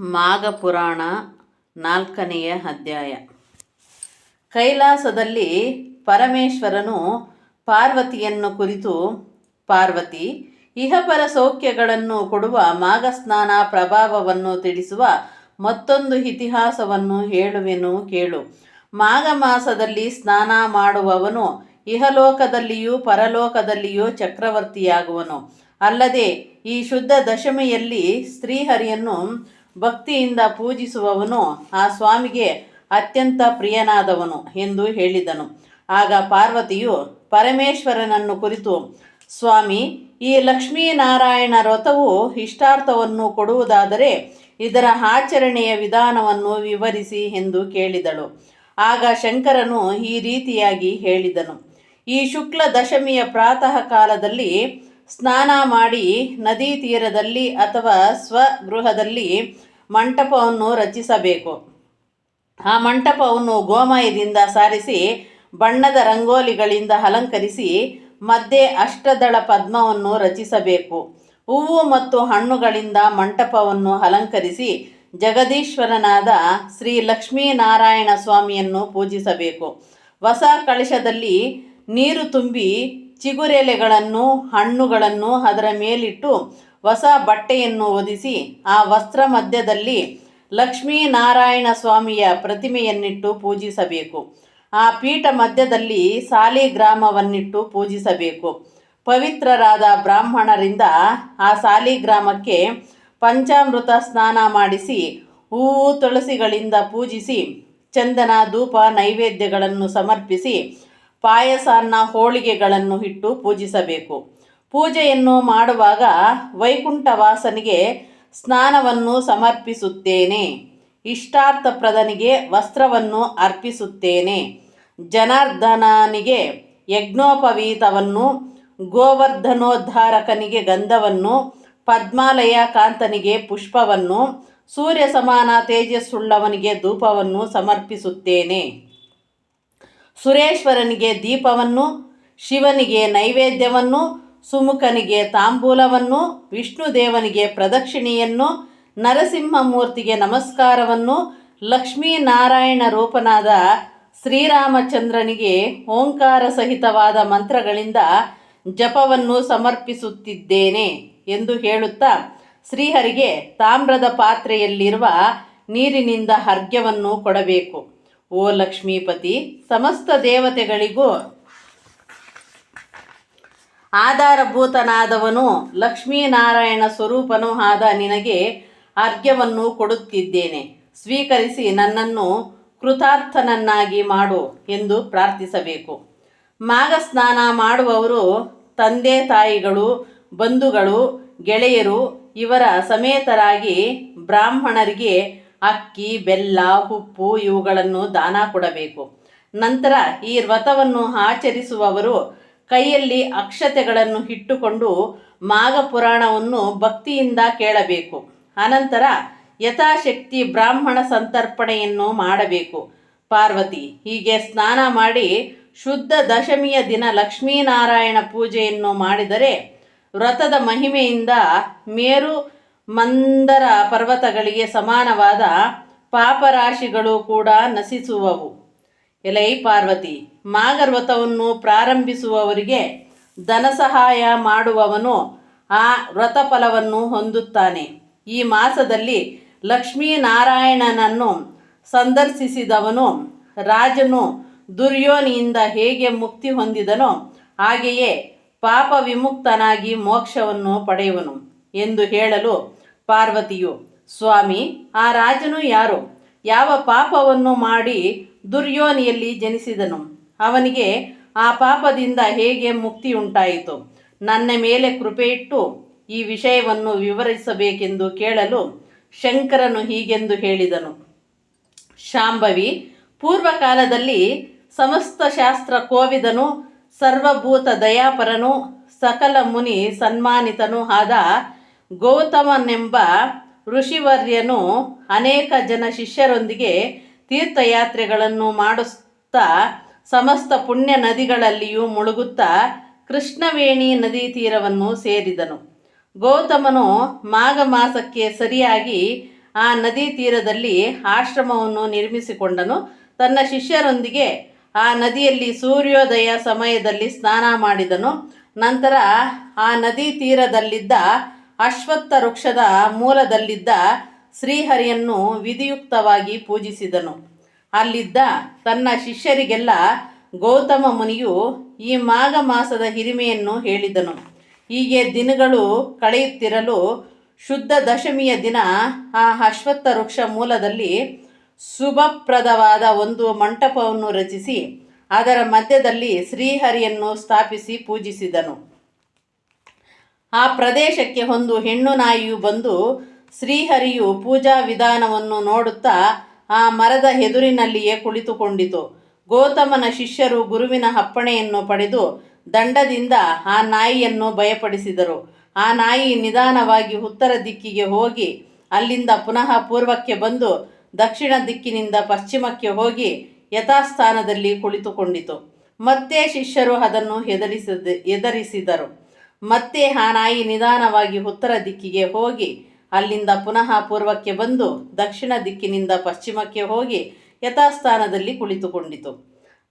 ಮಾಘ ಪುರಾಣ ನಾಲ್ಕನೆಯ ಅಧ್ಯಾಯ. ಕೈಲಾಸದಲ್ಲಿ ಪರಮೇಶ್ವರನು ಪಾರ್ವತಿಯನ್ನು ಕುರಿತು, ಪಾರ್ವತಿ, ಇಹಪರ ಸೌಖ್ಯಗಳನ್ನು ಕೊಡುವ ಮಾಘಸ್ನಾನ ಪ್ರಭಾವವನ್ನು ತಿಳಿಸುವ ಮತ್ತೊಂದು ಇತಿಹಾಸವನ್ನು ಹೇಳುವೆನು ಕೇಳು. ಮಾಘ ಮಾಸದಲ್ಲಿ ಸ್ನಾನ ಮಾಡುವವನು ಇಹಲೋಕದಲ್ಲಿಯೂ ಪರಲೋಕದಲ್ಲಿಯೂ ಚಕ್ರವರ್ತಿಯಾಗುವನು. ಅಲ್ಲದೆ ಈ ಶುದ್ಧ ದಶಮಿಯಲ್ಲಿ ಶ್ರೀಹರಿಯನ್ನು ಭಕ್ತಿಯಿಂದ ಪೂಜಿಸುವವನು ಆ ಸ್ವಾಮಿಗೆ ಅತ್ಯಂತ ಪ್ರಿಯನಾದವನು ಎಂದು ಹೇಳಿದನು. ಆಗ ಪಾರ್ವತಿಯು ಪರಮೇಶ್ವರನನ್ನು ಕುರಿತು, ಸ್ವಾಮಿ, ಈ ಲಕ್ಷ್ಮೀನಾರಾಯಣ ವ್ರತವು ಇಷ್ಟಾರ್ಥವನ್ನು ಕೊಡುವುದಾದರೆ ಇದರ ಆಚರಣೆಯ ವಿಧಾನವನ್ನು ವಿವರಿಸಿ ಎಂದು ಕೇಳಿದಳು. ಆಗ ಶಂಕರನು ಈ ರೀತಿಯಾಗಿ ಹೇಳಿದನು. ಈ ಶುಕ್ಲ ದಶಮಿಯ ಪ್ರಾತಃ ಕಾಲದಲ್ಲಿ ಸ್ನಾನ ಮಾಡಿ ನದಿ ತೀರದಲ್ಲಿ ಅಥವಾ ಸ್ವಗೃಹದಲ್ಲಿ ಮಂಟಪವನ್ನು ರಚಿಸಬೇಕು. ಆ ಮಂಟಪವನ್ನು ಗೋಮಯದಿಂದ ಸಾರಿಸಿ, ಬಣ್ಣದ ರಂಗೋಲಿಗಳಿಂದ ಅಲಂಕರಿಸಿ, ಮಧ್ಯೆ ಅಷ್ಟದಳ ಪದ್ಮವನ್ನು ರಚಿಸಬೇಕು. ಹೂವು ಮತ್ತು ಹಣ್ಣುಗಳಿಂದ ಮಂಟಪವನ್ನು ಅಲಂಕರಿಸಿ, ಜಗದೀಶ್ವರನಾದ ಶ್ರೀ ಲಕ್ಷ್ಮೀನಾರಾಯಣ ಸ್ವಾಮಿಯನ್ನು ಪೂಜಿಸಬೇಕು. ಹೊಸ ಕಳಶದಲ್ಲಿ ನೀರು ತುಂಬಿ ಚಿಗುರೆಲೆಗಳನ್ನು, ಹಣ್ಣುಗಳನ್ನು ಅದರ ಮೇಲಿಟ್ಟು ಹೊಸ ಬಟ್ಟೆಯನ್ನು ಒದಿಸಿ ಆ ವಸ್ತ್ರ ಮಧ್ಯದಲ್ಲಿ ಲಕ್ಷ್ಮೀನಾರಾಯಣ ಸ್ವಾಮಿಯ ಪ್ರತಿಮೆಯನ್ನಿಟ್ಟು ಪೂಜಿಸಬೇಕು. ಆ ಪೀಠ ಮಧ್ಯದಲ್ಲಿ ಸಾಲಿಗ್ರಾಮವನ್ನಿಟ್ಟು ಪೂಜಿಸಬೇಕು. ಪವಿತ್ರರಾದ ಬ್ರಾಹ್ಮಣರಿಂದ ಆ ಸಾಲಿಗ್ರಾಮಕ್ಕೆ ಪಂಚಾಮೃತ ಸ್ನಾನ ಮಾಡಿಸಿ, ಹೂವು ತುಳಸಿಗಳಿಂದ ಪೂಜಿಸಿ, ಚಂದನ ಧೂಪ ನೈವೇದ್ಯಗಳನ್ನು ಸಮರ್ಪಿಸಿ, ಪಾಯಸಾನ್ನ ಹೋಳಿಗೆಗಳನ್ನು ಇಟ್ಟು ಪೂಜಿಸಬೇಕು. ಪೂಜೆಯನ್ನು ಮಾಡುವಾಗ ವೈಕುಂಠವಾಸನಿಗೆ ಸ್ನಾನವನ್ನು ಸಮರ್ಪಿಸುತ್ತೇನೆ. ಇಷ್ಟಾರ್ಥಪ್ರದನಿಗೆ ವಸ್ತ್ರವನ್ನು ಅರ್ಪಿಸುತ್ತೇನೆ. ಜನಾರ್ದನನಿಗೆ ಯಜ್ಞೋಪವೀತವನ್ನು, ಗೋವರ್ಧನೋದ್ಧಾರಕನಿಗೆ ಗಂಧವನ್ನು, ಪದ್ಮಾಲಯ ಕಾಂತನಿಗೆ ಪುಷ್ಪವನ್ನು, ಸೂರ್ಯ ಸಮಾನ ತೇಜಸ್ಸುಳ್ಳವನಿಗೆ ಧೂಪವನ್ನು ಸಮರ್ಪಿಸುತ್ತೇನೆ. ಸುರೇಶ್ವರನಿಗೆ ದೀಪವನ್ನು, ಶಿವನಿಗೆ ನೈವೇದ್ಯವನ್ನು ಸುಮುಖನಿಗೆ ತಾಂಬೂಲವನ್ನು ವಿಷ್ಣುದೇವನಿಗೆ ಪ್ರದಕ್ಷಿಣೆಯನ್ನು, ನರಸಿಂಹಮೂರ್ತಿಗೆ ನಮಸ್ಕಾರವನ್ನು, ಲಕ್ಷ್ಮೀನಾರಾಯಣ ರೂಪನಾದ ಶ್ರೀರಾಮಚಂದ್ರನಿಗೆ ಓಂಕಾರ ಸಹಿತವಾದ ಮಂತ್ರಗಳಿಂದ ಜಪವನ್ನು ಸಮರ್ಪಿಸುತ್ತಿದ್ದೇನೆ ಎಂದು ಹೇಳುತ್ತಾ ಶ್ರೀಹರಿಗೆ ತಾಮ್ರದ ಪಾತ್ರೆಯಲ್ಲಿರುವ ನೀರಿನಿಂದ ಹರ್ಗ್ಯವನ್ನು ಕೊಡಬೇಕು. ಓ ಲಕ್ಷ್ಮೀಪತಿ, ಸಮಸ್ತ ದೇವತೆಗಳಿಗೂ ಆಧಾರಭೂತನಾದವನು ಲಕ್ಷ್ಮೀನಾರಾಯಣ ಸ್ವರೂಪನೂ ಆದ ನಿನಗೆ ಅರ್ಘ್ಯವನ್ನು ಕೊಡುತ್ತಿದ್ದೇನೆ. ಸ್ವೀಕರಿಸಿ ನನ್ನನ್ನು ಕೃತಾರ್ಥನನ್ನಾಗಿ ಮಾಡು ಎಂದು ಪ್ರಾರ್ಥಿಸಬೇಕು. ಮಾಘಸ್ನಾನ ಮಾಡುವವರು ತಂದೆ ತಾಯಿಗಳು, ಬಂಧುಗಳು, ಗೆಳೆಯರು, ಇವರ ಸಮೇತರಾಗಿ ಬ್ರಾಹ್ಮಣರಿಗೆ ಅಕ್ಕಿ, ಬೆಲ್ಲ, ಉಪ್ಪು ಇವುಗಳನ್ನು ದಾನ ಕೊಡಬೇಕು. ನಂತರ ಈ ವ್ರತವನ್ನು ಆಚರಿಸುವವರು ಕೈಯಲ್ಲಿ ಅಕ್ಷತೆಗಳನ್ನು ಇಟ್ಟುಕೊಂಡು ಮಾಘ ಪುರಾಣವನ್ನು ಭಕ್ತಿಯಿಂದ ಕೇಳಬೇಕು. ಅನಂತರ ಯಥಾಶಕ್ತಿ ಬ್ರಾಹ್ಮಣ ಸಂತರ್ಪಣೆಯನ್ನು ಮಾಡಬೇಕು. ಪಾರ್ವತಿ, ಹೀಗೆ ಸ್ನಾನ ಮಾಡಿ ಶುದ್ಧ ದಶಮಿಯ ದಿನ ಲಕ್ಷ್ಮೀನಾರಾಯಣ ಪೂಜೆಯನ್ನು ಮಾಡಿದರೆ ವ್ರತದ ಮಹಿಮೆಯಿಂದ ಮೇರು ಮಂದರ ಪರ್ವತಗಳಿಗೆ ಸಮಾನವಾದ ಪಾಪರಾಶಿಗಳು ಕೂಡ ನಶಿಸುವವು. ಎಲೈ ಪಾರ್ವತಿ ಮಾಘವ್ರತವನ್ನು ಪ್ರಾರಂಭಿಸುವವರಿಗೆ ಧನ ಸಹಾಯ ಮಾಡುವವನು ಆ ವ್ರತಫಲವನ್ನು ಹೊಂದುತ್ತಾನೆ. ಈ ಮಾಸದಲ್ಲಿ ಲಕ್ಷ್ಮೀನಾರಾಯಣನನ್ನು ಸಂದರ್ಶಿಸಿದವನು ರಾಜನು ದುರ್ಯೋನಿಯಿಂದ ಹೇಗೆ ಮುಕ್ತಿ ಹೊಂದಿದನೋ ಹಾಗೆಯೇ ಪಾಪ ವಿಮುಕ್ತನಾಗಿ ಮೋಕ್ಷವನ್ನು ಪಡೆಯುವನು ಎಂದು ಹೇಳಲು ಪಾರ್ವತಿಯು, ಸ್ವಾಮಿ, ಆ ರಾಜನು ಯಾರು? ಯಾವ ಪಾಪವನ್ನು ಮಾಡಿ ದುರ್ಯೋನಿಯಲ್ಲಿ ಜನಿಸಿದನು. ಅವನಿಗೆ, ಆ ಪಾಪದಿಂದ ಹೇಗೆ ಮುಕ್ತಿ ಉಂಟಾಯಿತು? ನನ್ನ ಮೇಲೆ ಕೃಪೆಯಿಟ್ಟು ಈ ವಿಷಯವನ್ನು ವಿವರಿಸಬೇಕೆಂದು ಕೇಳಲು ಶಂಕರನು ಹೀಗೆಂದು ಹೇಳಿದನು. ಶಾಂಭವಿ, ಪೂರ್ವಕಾಲದಲ್ಲಿ ಸಮಸ್ತ ಶಾಸ್ತ್ರ ಕೋವಿದನು, ಸರ್ವಭೂತ ದಯಾಪರನು, ಸಕಲ ಮುನಿ ಸನ್ಮಾನಿತನೂ ಆದ ಗೌತಮನೆಂಬ ಋಷಿವರ್ಯನು ಅನೇಕ ಜನ ಶಿಷ್ಯರೊಂದಿಗೆ ತೀರ್ಥಯಾತ್ರೆಗಳನ್ನು ಮಾಡುತ್ತಾ ಸಮಸ್ತ ಪುಣ್ಯ ನದಿಗಳಲ್ಲಿಯೂ ಮುಳುಗುತ್ತಾ ಕೃಷ್ಣವೇಣಿ ನದಿ ತೀರವನ್ನು ಸೇರಿದನು. ಗೌತಮನು ಮಾಘ ಮಾಸಕ್ಕೆ ಸರಿಯಾಗಿ ಆ ನದಿ ತೀರದಲ್ಲಿ ಆಶ್ರಮವನ್ನು ನಿರ್ಮಿಸಿಕೊಂಡನು. ತನ್ನ ಶಿಷ್ಯರೊಂದಿಗೆ ಆ ನದಿಯಲ್ಲಿ ಸೂರ್ಯೋದಯ ಸಮಯದಲ್ಲಿ ಸ್ನಾನ ಮಾಡಿದನು. ನಂತರ ಆ ನದಿ ತೀರದಲ್ಲಿದ್ದ ಅಶ್ವತ್ಥ ವೃಕ್ಷದ ಮೂಲದಲ್ಲಿದ್ದ ಶ್ರೀಹರಿಯನ್ನು ವಿಧಿಯುಕ್ತವಾಗಿ ಪೂಜಿಸಿದನು. ಅಲ್ಲಿದ್ದ ತನ್ನ ಶಿಷ್ಯರಿಗೆಲ್ಲ ಗೌತಮ ಮುನಿಯು ಈ ಮಾಘ ಮಾಸದ ಹಿರಿಮೆಯನ್ನು ಹೇಳಿದನು. ಹೀಗೆ ದಿನಗಳು ಕಳೆಯುತ್ತಿರಲು ಶುದ್ಧ ದಶಮಿಯ ದಿನ ಆ ಅಶ್ವತ್ಥ ವೃಕ್ಷ ಮೂಲದಲ್ಲಿ ಶುಭಪ್ರದವಾದ ಒಂದು ಮಂಟಪವನ್ನು ರಚಿಸಿ ಅದರ ಮಧ್ಯದಲ್ಲಿ ಶ್ರೀಹರಿಯನ್ನು ಸ್ಥಾಪಿಸಿ ಪೂಜಿಸಿದನು. ಆ ಪ್ರದೇಶಕ್ಕೆ ಒಂದು ಹೆಣ್ಣು ನಾಯಿಯು ಬಂದು ಶ್ರೀಹರಿಯು ಪೂಜಾ ವಿಧಾನವನ್ನು ನೋಡುತ್ತಾ ಆ ಮರದ ಎದುರಿನಲ್ಲಿಯೇ ಕುಳಿತುಕೊಂಡಿತು. ಗೌತಮನ ಶಿಷ್ಯರು ಗುರುವಿನ ಅಪ್ಪಣೆಯನ್ನು ಪಡೆದು ದಂಡದಿಂದ ಆ ನಾಯಿಯನ್ನು ಭಯಪಡಿಸಿದರು. ಆ ನಾಯಿ ನಿಧಾನವಾಗಿ ಉತ್ತರ ದಿಕ್ಕಿಗೆ ಹೋಗಿ ಅಲ್ಲಿಂದ ಪುನಃ ಪೂರ್ವಕ್ಕೆ ಬಂದು ದಕ್ಷಿಣ ದಿಕ್ಕಿನಿಂದ ಪಶ್ಚಿಮಕ್ಕೆ ಹೋಗಿ ಯಥಾಸ್ಥಾನದಲ್ಲಿ ಕುಳಿತುಕೊಂಡಿತು. ಮತ್ತೆ ಶಿಷ್ಯರು ಅದನ್ನು ಹೆದರಿಸದೆ, ಹೆದರಿಸಿದರು. ಮತ್ತೆ ಆ ನಾಯಿ ನಿಧಾನವಾಗಿ ಉತ್ತರ ದಿಕ್ಕಿಗೆ ಹೋಗಿ ಅಲ್ಲಿಂದ ಪುನಃ ಪೂರ್ವಕ್ಕೆ ಬಂದು ದಕ್ಷಿಣ ದಿಕ್ಕಿನಿಂದ ಪಶ್ಚಿಮಕ್ಕೆ ಹೋಗಿ ಯಥಾಸ್ಥಾನದಲ್ಲಿ ಕುಳಿತುಕೊಂಡಿತು.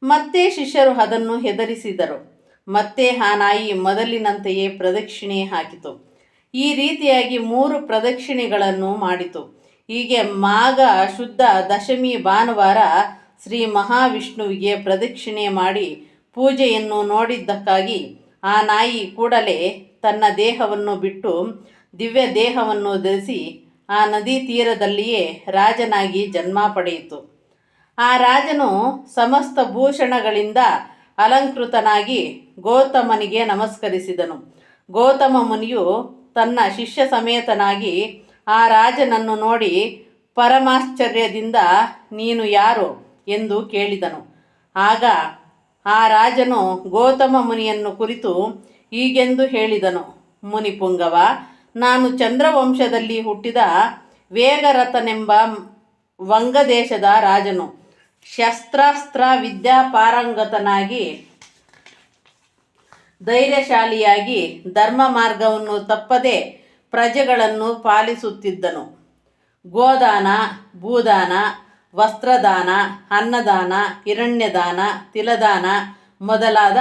ಮತ್ತೆ ಶಿಷ್ಯರು ಅದನ್ನು ಹೆದರಿಸಿದರು. ಮತ್ತೆ ಆ ನಾಯಿ ಮೊದಲಿನಂತೆಯೇ ಪ್ರದಕ್ಷಿಣೆ ಹಾಕಿತು. ಈ ರೀತಿಯಾಗಿ ಮೂರು ಪ್ರದಕ್ಷಿಣೆಗಳನ್ನು ಮಾಡಿತು. ಹೀಗೆ ಮಾಘ, ಶುದ್ಧ, ದಶಮಿ, ಭಾನುವಾರ ಶ್ರೀ ಮಹಾವಿಷ್ಣುವಿಗೆ ಪ್ರದಕ್ಷಿಣೆ ಮಾಡಿ ಪೂಜೆಯನ್ನು ನೋಡಿದ್ದಕ್ಕಾಗಿ ಆ ನಾಯಿ ಕೂಡಲೇ ತನ್ನ ದೇಹವನ್ನು ಬಿಟ್ಟು ದಿವ್ಯ ದೇಹವನ್ನು ಧರಿಸಿ ಆ ನದಿ ತೀರದಲ್ಲಿಯೇ ರಾಜನಾಗಿ ಜನ್ಮ ಪಡೆಯಿತು. ಆ ರಾಜನು ಸಮಸ್ತ ಭೂಷಣಗಳಿಂದ ಅಲಂಕೃತನಾಗಿ ಗೌತಮನಿಗೆ ನಮಸ್ಕರಿಸಿದನು. ಗೌತಮ ಮುನಿಯು ತನ್ನ ಶಿಷ್ಯ ಸಮೇತನಾಗಿ ಆ ರಾಜನನ್ನು ನೋಡಿ ಪರಮಾಶ್ಚರ್ಯದಿಂದ ನೀನು ಯಾರು ಎಂದು ಕೇಳಿದನು. ಆಗ ಆ ರಾಜನು ಗೌತಮ ಮುನಿಯನ್ನು ಕುರಿತು ಹೀಗೆಂದು ಹೇಳಿದನು. ಮುನಿಪುಂಗವ ನಾನು ಚಂದ್ರವಂಶದಲ್ಲಿ ಹುಟ್ಟಿದ ವೇಗರಥನೆಂಬ ವಂಗದೇಶದ ರಾಜನು. ಶಸ್ತ್ರಾಸ್ತ್ರ ವಿದ್ಯಾಪಾರಂಗತನಾಗಿ, ಧೈರ್ಯಶಾಲಿಯಾಗಿ ಧರ್ಮ ಮಾರ್ಗವನ್ನು ತಪ್ಪದೆ ಪ್ರಜೆಗಳನ್ನು ಪಾಲಿಸುತ್ತಿದ್ದನು. ಗೋದಾನ, ಭೂದಾನ, ವಸ್ತ್ರದಾನ, ಅನ್ನದಾನ, ಹಿರಣ್ಯದಾನ, ತಿಲದಾನ ಮೊದಲಾದ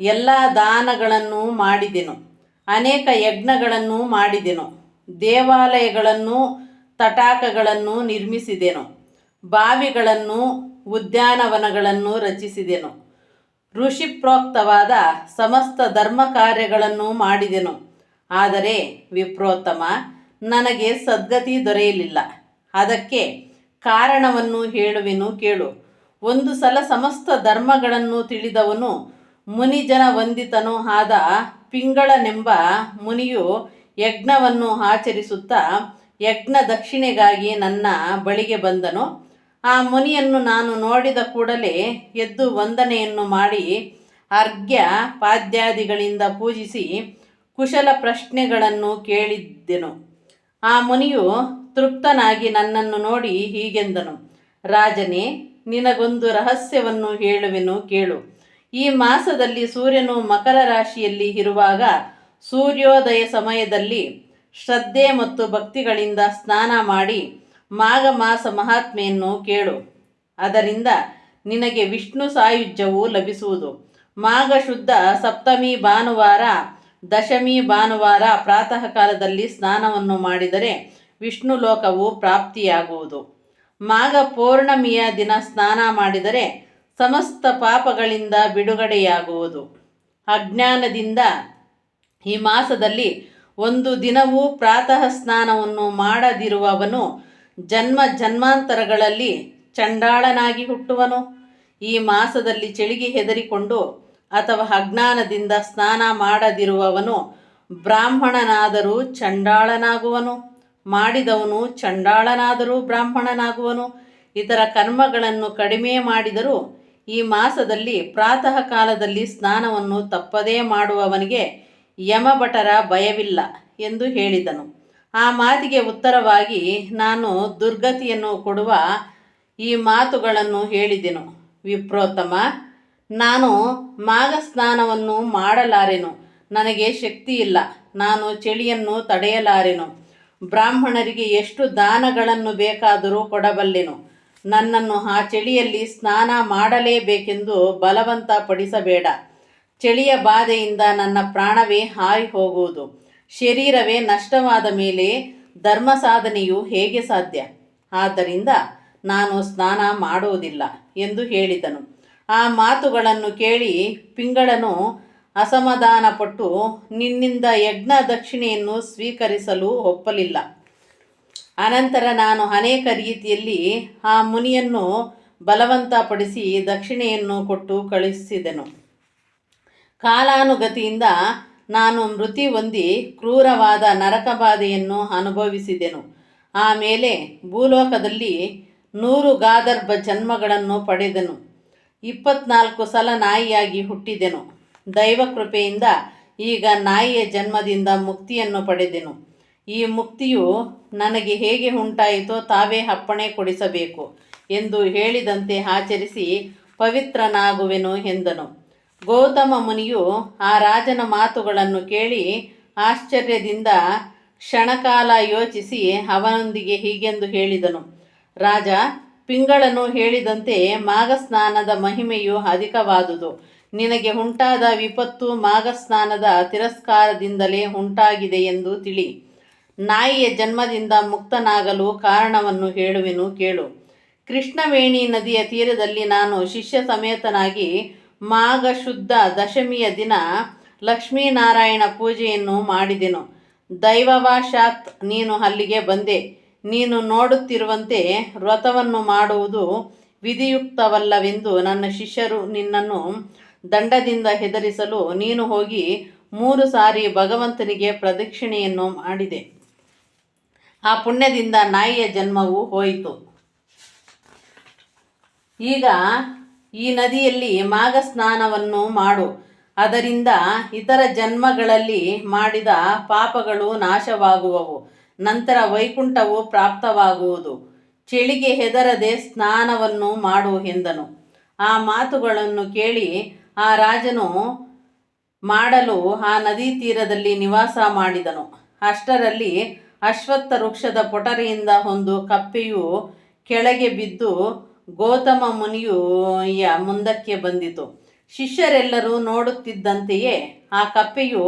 ಎಲ್ಲ ದಾನಗಳನ್ನು ಮಾಡಿದೆನು. ಅನೇಕ ಯಜ್ಞಗಳನ್ನು ಮಾಡಿದೆನು. ದೇವಾಲಯಗಳನ್ನು, ತಟಾಕಗಳನ್ನು ನಿರ್ಮಿಸಿದೆನು. ಬಾವಿಗಳನ್ನು, ಉದ್ಯಾನವನಗಳನ್ನು ರಚಿಸಿದೆನು. ಋಷಿಪ್ರೋಕ್ತವಾದ ಸಮಸ್ತ ಧರ್ಮ ಕಾರ್ಯಗಳನ್ನು ಮಾಡಿದೆನು. ಆದರೆ ವಿಪ್ರೋತ್ತಮ, ನನಗೆ ಸದ್ಗತಿ ದೊರೆಯಲಿಲ್ಲ. ಅದಕ್ಕೆ ಕಾರಣವನ್ನು ಹೇಳುವೆನು ಕೇಳು. ಒಂದು ಸಲ ಸಮಸ್ತ ಧರ್ಮಗಳನ್ನು ತಿಳಿದವನು ಮುನಿಜನ ವಂದಿತನೂ ಆದ ಪಿಂಗಳನೆಂಬ ಮುನಿಯು ಯಜ್ಞವನ್ನು ಆಚರಿಸುತ್ತಾ ಯಜ್ಞ ದಕ್ಷಿಣೆಗಾಗಿ ನನ್ನ ಬಳಿಗೆ ಬಂದನು. ಆ ಮುನಿಯನ್ನು ನಾನು ನೋಡಿದ ಕೂಡಲೇ ಎದ್ದು ವಂದನೆಯನ್ನು ಮಾಡಿ ಅರ್ಘ್ಯ ಪಾದ್ಯಾದಿಗಳಿಂದ ಪೂಜಿಸಿ ಕುಶಲ ಪ್ರಶ್ನೆಗಳನ್ನು ಕೇಳಿದ್ದೆನು. ಆ ಮುನಿಯು ತೃಪ್ತನಾಗಿ ನನ್ನನ್ನು ನೋಡಿ ಹೀಗೆಂದನು. ರಾಜನೇ, ನಿನಗೊಂದು ರಹಸ್ಯವನ್ನು ಹೇಳುವೆನು ಕೇಳು. ಈ ಮಾಸದಲ್ಲಿ ಸೂರ್ಯನು ಮಕರ ರಾಶಿಯಲ್ಲಿ ಇರುವಾಗ ಸೂರ್ಯೋದಯ ಸಮಯದಲ್ಲಿ ಶ್ರದ್ಧೆ ಮತ್ತು ಭಕ್ತಿಗಳಿಂದ ಸ್ನಾನ ಮಾಡಿ ಮಾಘ ಮಾಸ ಮಹಾತ್ಮೆಯನ್ನು ಕೇಳು. ಅದರಿಂದ ನಿನಗೆ ವಿಷ್ಣು ಸಾಯುಜ್ಯವು ಲಭಿಸುವುದು. ಮಾಘ ಶುದ್ಧ ಸಪ್ತಮಿ ಭಾನುವಾರ, ದಶಮಿ ಭಾನುವಾರ ಪ್ರಾತಃ ಕಾಲದಲ್ಲಿ ಸ್ನಾನವನ್ನು ಮಾಡಿದರೆ ವಿಷ್ಣು ಲೋಕವು ಪ್ರಾಪ್ತಿಯಾಗುವುದು. ಮಾಘ ಪೌರ್ಣಮಿಯ ದಿನ ಸ್ನಾನ ಮಾಡಿದರೆ ಸಮಸ್ತ ಪಾಪಗಳಿಂದ ಬಿಡುಗಡೆಯಾಗುವುದು. ಅಜ್ಞಾನದಿಂದ ಈ ಮಾಸದಲ್ಲಿ ಒಂದು ದಿನವೂ ಪ್ರಾತಃ ಸ್ನಾನವನ್ನು ಮಾಡದಿರುವವನು ಜನ್ಮ ಜನ್ಮಾಂತರಗಳಲ್ಲಿ ಚಂಡಾಳನಾಗಿ ಹುಟ್ಟುವನು. ಈ ಮಾಸದಲ್ಲಿ ಚಳಿಗೆ ಹೆದರಿಕೊಂಡು ಅಥವಾ ಅಜ್ಞಾನದಿಂದ ಸ್ನಾನ ಮಾಡದಿರುವವನು ಬ್ರಾಹ್ಮಣನಾದರೂ ಚಂಡಾಳನಾಗುವನು. ಮಾಡಿದವನು ಚಂಡಾಳನಾದರೂ ಬ್ರಾಹ್ಮಣನಾಗುವನು. ಇತರ ಕರ್ಮಗಳನ್ನು ಕಡಿಮೆ ಮಾಡಿದರೂ ಈ ಮಾಸದಲ್ಲಿ ಪ್ರಾತಃ ಕಾಲದಲ್ಲಿ ಸ್ನಾನವನ್ನು ತಪ್ಪದೇ ಮಾಡುವವನಿಗೆ ಯಮಭಟರ ಭಯವಿಲ್ಲ ಎಂದು ಹೇಳಿದನು. ಆ ಮಾತಿಗೆ ಉತ್ತರವಾಗಿ, ನಾನು ದುರ್ಗತಿಯನ್ನು ಕೊಡುವ ಈ ಮಾತುಗಳನ್ನು ಹೇಳಿದೆನು. ವಿಪ್ರೋತ್ತಮ, ನಾನು ಮಾಘ ಸ್ನಾನವನ್ನು ಮಾಡಲಾರೆನು. ನನಗೆ ಶಕ್ತಿ ಇಲ್ಲ ನಾನು ಚಳಿಯನ್ನು ತಡೆಯಲಾರೆನು. ಬ್ರಾಹ್ಮಣರಿಗೆ ಎಷ್ಟು ದಾನಗಳನ್ನು ಬೇಕಾದರೂ ಕೊಡಬಲ್ಲೆನು. ನನ್ನನ್ನು ಆ ಚಳಿಯಲ್ಲಿ ಸ್ನಾನ ಮಾಡಲೇಬೇಕೆಂದು ಬಲವಂತ ಪಡಿಸಬೇಡ ಚಳಿಯ ಬಾಧೆಯಿಂದ ನನ್ನ ಪ್ರಾಣವೇ ಹಾರಿ ಹೋಗುವುದು. ಶರೀರವೇ ನಷ್ಟವಾದ ಮೇಲೆ ಧರ್ಮ ಸಾಧನೆಯು ಹೇಗೆ ಸಾಧ್ಯ? ಆದ್ದರಿಂದ ನಾನು ಸ್ನಾನ ಮಾಡುವುದಿಲ್ಲ ಎಂದು ಹೇಳಿದನು. ಆ ಮಾತುಗಳನ್ನು ಕೇಳಿ ಪಿಂಗಳನು ಅಸಮಾಧಾನಪಟ್ಟು ನಿನ್ನಿಂದ ಯಜ್ಞ ದಕ್ಷಿಣೆಯನ್ನು ಸ್ವೀಕರಿಸಲು ಒಪ್ಪಲಿಲ್ಲ. ಅನಂತರ ನಾನು ಅನೇಕ ರೀತಿಯಲ್ಲಿ ಆ ಮುನಿಯನ್ನು ಬಲವಂತಪಡಿಸಿ ದಕ್ಷಿಣೆಯನ್ನು ಕೊಟ್ಟು ಕಳುಹಿಸಿದೆನು ಕಾಲಾನುಗತಿಯಿಂದ ನಾನು ಮೃತಿ ಹೊಂದಿ ಕ್ರೂರವಾದ ನರಕಬಾಧೆಯನ್ನು ಅನುಭವಿಸಿದೆನು. ಆಮೇಲೆ ಭೂಲೋಕದಲ್ಲಿ ನೂರು ಗಾದರ್ಭ ಜನ್ಮಗಳನ್ನು ಪಡೆದೆನು. ಇಪ್ಪತ್ನಾಲ್ಕು ಸಲ ನಾಯಿಯಾಗಿ ಹುಟ್ಟಿದೆನು. ದೈವಕೃಪೆಯಿಂದ ಈಗ ನಾಯಿಯ ಜನ್ಮದಿಂದ ಮುಕ್ತಿಯನ್ನು ಪಡೆದೆನು. ಈ ಮುಕ್ತಿಯು ನನಗೆ ಹೇಗೆ ಉಂಟಾಯಿತೋ ತಾವೇ ಅಪ್ಪಣೆ ಕೊಡಿಸಬೇಕು ಎಂದು ಹೇಳಿದಂತೆ ಆಚರಿಸಿ ಪವಿತ್ರನಾಗುವೆನು ಎಂದನು. ಗೌತಮ ಮುನಿಯು ಆ ರಾಜನ ಮಾತುಗಳನ್ನು ಕೇಳಿ ಆಶ್ಚರ್ಯದಿಂದ ಕ್ಷಣಕಾಲ ಯೋಚಿಸಿ ಅವನೊಂದಿಗೆ ಹೀಗೆಂದು ಹೇಳಿದನು. ರಾಜ, ಪಿಂಗಳನು ಹೇಳಿದಂತೆ ಮಾಘಸ್ನಾನದ ಮಹಿಮೆಯು ಅಧಿಕವಾದುದು. ನಿನಗೆ ಉಂಟಾದ ವಿಪತ್ತು ಮಾಘಸ್ನಾನದ ತಿರಸ್ಕಾರದಿಂದಲೇ ಉಂಟಾಗಿದೆ ಎಂದು ತಿಳಿ. ನಾಯಿಯ ಜನ್ಮದಿಂದ ಮುಕ್ತನಾಗಲು ಕಾರಣವನ್ನು ಹೇಳುವೆನು, ಕೇಳು. ಕೃಷ್ಣವೇಣಿ ನದಿಯ ತೀರದಲ್ಲಿ ನಾನು ಶಿಷ್ಯ ಸಮೇತನಾಗಿ ಮಾಘ ಶುದ್ಧ ದಶಮಿಯ ದಿನ ಲಕ್ಷ್ಮೀನಾರಾಯಣ ಪೂಜೆಯನ್ನು ಮಾಡಿದೆನು. ದೈವವಾಶಾತ್, ನೀನು ಅಲ್ಲಿಗೆ ಬಂದೆ. ನೀನು ನೋಡುತ್ತಿರುವಂತೆ ವ್ರತವನ್ನು ಮಾಡುವುದು ವಿಧಿಯುಕ್ತವಲ್ಲವೆಂದು ನನ್ನ ಶಿಷ್ಯರು ನಿನ್ನನ್ನು ದಂಡದಿಂದ ಹೆದರಿಸಲು ನೀನು ಹೋಗಿ ಮೂರು ಸಾರಿ ಭಗವಂತನಿಗೆ ಪ್ರದಕ್ಷಿಣೆಯನ್ನು ಮಾಡಿದೆ. ಆ ಪುಣ್ಯದಿಂದ ನಾಯಿಯ ಜನ್ಮವು ಹೋಯಿತು. ಈಗ ಈ ನದಿಯಲ್ಲಿ ಮಾಘ ಸ್ನಾನವನ್ನು ಮಾಡು. ಅದರಿಂದ ಇತರ ಜನ್ಮಗಳಲ್ಲಿ ಮಾಡಿದ ಪಾಪಗಳು ನಾಶವಾಗುವವು. ನಂತರ ವೈಕುಂಠವು ಪ್ರಾಪ್ತವಾಗುವುದು. ಚಳಿಗೆ ಹೆದರದೆ ಸ್ನಾನವನ್ನು ಮಾಡು ಎಂದನು. ಆ ಮಾತುಗಳನ್ನು ಕೇಳಿ ಆ ರಾಜನು ಮಾಡಲು ಆ ನದಿ ತೀರದಲ್ಲಿ ನಿವಾಸ ಮಾಡಿದನು. ಅಷ್ಟರಲ್ಲಿ ಅಶ್ವತ್ಥ ವೃಕ್ಷದ ಪೊಟರಿಯಿಂದ ಒಂದು ಕಪ್ಪೆಯು ಕೆಳಗೆ ಬಿದ್ದು ಗೌತಮ ಮುನಿಯ ಮುಂದಕ್ಕೆ ಬಂದಿತು. ಶಿಷ್ಯರೆಲ್ಲರೂ ನೋಡುತ್ತಿದ್ದಂತೆಯೇ ಆ ಕಪ್ಪೆಯು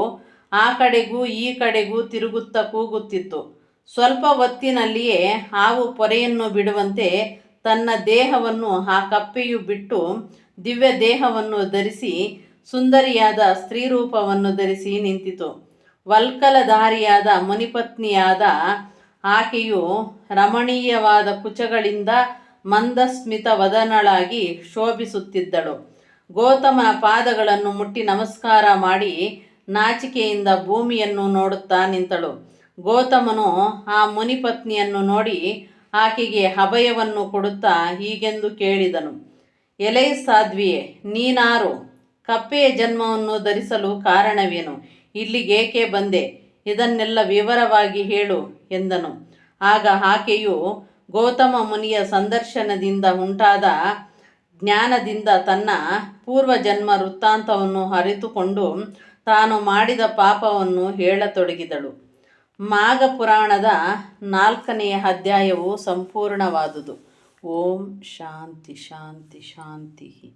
ಆ ಕಡೆಗೂ ಈ ಕಡೆಗೂ ತಿರುಗುತ್ತಾ ಕೂಗುತ್ತಿತ್ತು. ಸ್ವಲ್ಪ ಹೊತ್ತಿನಲ್ಲಿಯೇ ಹಾವು ಪೊರೆಯನ್ನು ಬಿಡುವಂತೆ ತನ್ನ ದೇಹವನ್ನು ಆ ಕಪ್ಪೆಯು ಬಿಟ್ಟು ದಿವ್ಯ ದೇಹವನ್ನು ಧರಿಸಿ ಸುಂದರಿಯಾದ ಸ್ತ್ರೀ ರೂಪವನ್ನು ಧರಿಸಿ ನಿಂತಿತು. ವಲ್ಕಲಧಾರಿಯಾದ ಮುನಿಪತ್ನಿಯಾದ ಆಕೆಯು ರಮಣೀಯವಾದ ಕುಚಗಳಿಂದ ಮಂದಸ್ಮಿತ ವದನಳಾಗಿ ಶೋಭಿಸುತ್ತಿದ್ದಳು. ಗೌತಮನ ಪಾದಗಳನ್ನು ಮುಟ್ಟಿ ನಮಸ್ಕಾರ ಮಾಡಿ ನಾಚಿಕೆಯಿಂದ ಭೂಮಿಯನ್ನು ನೋಡುತ್ತಾ ನಿಂತಳು. ಗೌತಮನು ಆ ಮುನಿಪತ್ನಿಯನ್ನು ನೋಡಿ ಆಕೆಗೆ ಅಭಯವನ್ನು ಕೊಡುತ್ತಾ ಹೀಗೆಂದು ಕೇಳಿದನು. ಎಲೈ ಸಾಧ್ವಿಯೇ, ನೀನಾರು ಕಪ್ಪೆಯ ಜನ್ಮವನ್ನು ಧರಿಸಲು ಕಾರಣವೇನು? ಇಲ್ಲಿಗೇಕೆ ಬಂದೆ? ಇದನ್ನೆಲ್ಲ ವಿವರವಾಗಿ ಹೇಳು ಎಂದನು. ಆಗ ಆಕೆಯು ಗೌತಮ ಮುನಿಯ ಸಂದರ್ಶನದಿಂದ ಉಂಟಾದ ಜ್ಞಾನದಿಂದ ತನ್ನ ಪೂರ್ವಜನ್ಮ ವೃತ್ತಾಂತವನ್ನು ಅರಿತುಕೊಂಡು ತಾನು ಮಾಡಿದ ಪಾಪವನ್ನು ಹೇಳತೊಡಗಿದಳು. ಮಾಘ ಪುರಾಣದ ನಾಲ್ಕನೆಯ ಅಧ್ಯಾಯವು ಸಂಪೂರ್ಣವಾದುದು. ಓಂ ಶಾಂತಿ ಶಾಂತಿ ಶಾಂತಿ